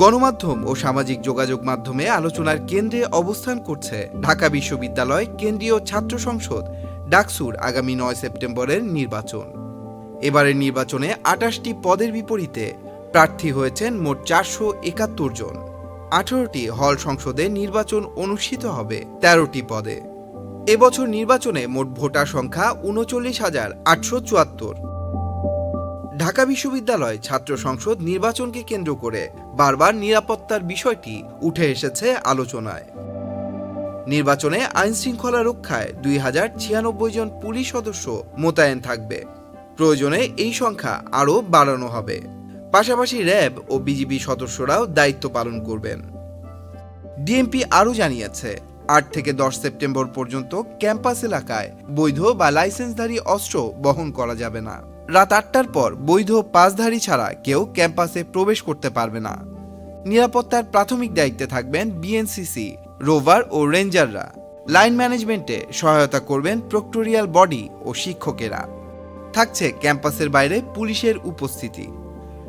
গণমাধ্যম ও সামাজিক যোগাযোগ মাধ্যমে আলোচনার কেন্দ্রে অবস্থান করছে ঢাকা বিশ্ববিদ্যালয় কেন্দ্রীয় ছাত্র সংসদ, ডাকসুর আগামী নয় সেপ্টেম্বরের নির্বাচন। এবারের নির্বাচনে আটাশটি পদের বিপরীতে প্রার্থী হয়েছেন মোট চারশো একাত্তর জন। আঠারোটি হল সংসদে নির্বাচন অনুষ্ঠিত হবে তেরোটি পদে। এবছর নির্বাচনে মোট ভোটার সংখ্যা উনচল্লিশ হাজার আটশো চুয়াত্তর। ঢাকা বিশ্ববিদ্যালয় ছাত্র সংসদ নির্বাচনকে কেন্দ্র করে বারবার নিরাপত্তার বিষয়টি উঠে এসেছে আলোচনায়। নির্বাচনে আইন শৃঙ্খলা রক্ষায় দুই হাজার ছিয়ানব্বই জন পুলিশ সদস্য মোতায়েন থাকবে। প্রয়োজনে এই সংখ্যা আরও বাড়ানো হবে। পাশাপাশি র্যাব ও বিজিবি সদস্যরাও দায়িত্ব পালন করবেন। ডিএমপি আরও জানিয়েছে, আট থেকে দশ সেপ্টেম্বর পর্যন্ত ক্যাম্পাস এলাকায় বৈধ বা লাইসেন্সধারী অস্ত্র বহন করা যাবে না। রাত আটটার পর বৈধ পাসধারী ছাড়া কেউ ক্যাম্পাসে প্রবেশ করতে পারবে না। নিরাপত্তার প্রাথমিক দায়িত্বে থাকবেন বিএনসিসি রোভার ও রেঞ্জাররা লাইন ম্যানেজমেন্টে সহায়তা করবেন প্রক্টোরিয়াল বডি ও শিক্ষকেরা। থাকছে ক্যাম্পাসের বাইরে পুলিশের উপস্থিতি।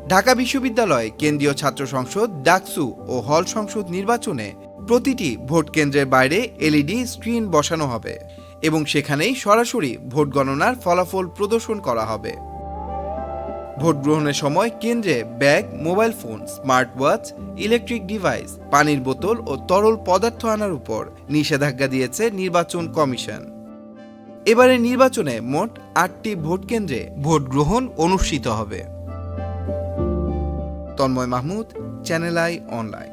ঢাকা বিশ্ববিদ্যালয় কেন্দ্রীয় ছাত্র সংসদ, ডাকসু ও হল সংসদ নির্বাচনে প্রতিটি ভোট কেন্দ্রের বাইরে এলইডি স্ক্রিন বসানো হবে। এবং সেখানেই সরাসরি ভোট গণনার ফলাফল প্রদর্শন করা হবে। ভোট গ্রহণের সময় কেন্দ্রে bag, mobile phone smart watch electric device, পানির বোতল ও তরল পদার্থ আনার উপর নিষেধাজ্ঞা দিয়েছে নির্বাচন কমিশন। এবারে নির্বাচনে মোট আটটি ভোট কেন্দ্রে ভোট গ্রহণ অনুষ্ঠিত হবে। Tanmoy Mahmud channel I online